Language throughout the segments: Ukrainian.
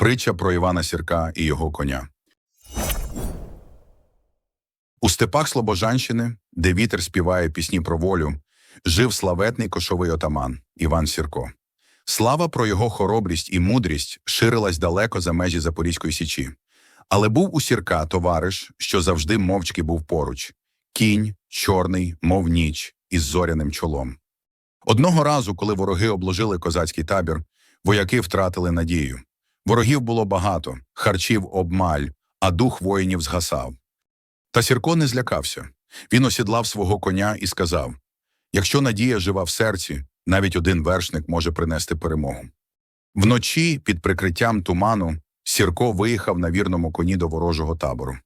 Притча про Івана Сірка і його коня. У степах Слобожанщини, де вітер співає пісні про волю, жив славетний кошовий отаман Іван Сірко. Слава про його хоробрість і мудрість ширилась далеко за межі Запорізької січі. Але був у Сірка товариш, що завжди мовчки був поруч кінь, чорний, мов ніч, із зоряним чолом. Одного разу, коли вороги обложили козацький табір, вояки втратили надію. Ворогів було багато, харчів обмаль, а дух воїнів згасав. Та Сірко не злякався. Він осідлав свого коня і сказав: Якщо надія жива в серці, навіть один вершник може принести перемогу. Вночі, під прикриттям туману, Сірко виїхав на вірному коні до ворожого табору.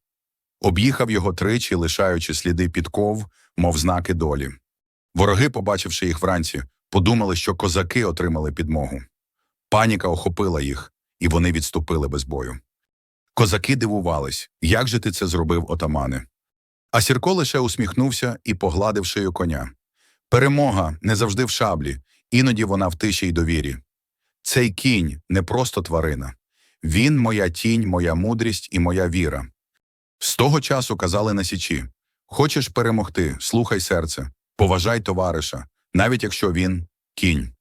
Об'їхав його тричі, лишаючи сліди підков, мов знаки долі. Вороги, побачивши їх вранці, подумали, що козаки отримали підмогу. Паніка охопила їх, і вони відступили без бою. Козаки дивувались, як же ти це зробив, отамане? А Сірко лише усміхнувся і погладив шию коня. Перемога не завжди в шаблі, іноді вона в тиші й довірі. Цей кінь не просто тварина. Він моя тінь, моя мудрість і моя віра. З того часу казали на січі Хочеш перемогти, слухай серце, поважай товариша, навіть якщо він кінь.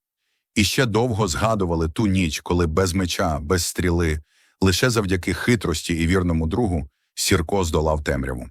І ще довго згадували ту ніч, коли без меча, без стріли, лише завдяки хитрості і вірному другу Сірко здолав темряву.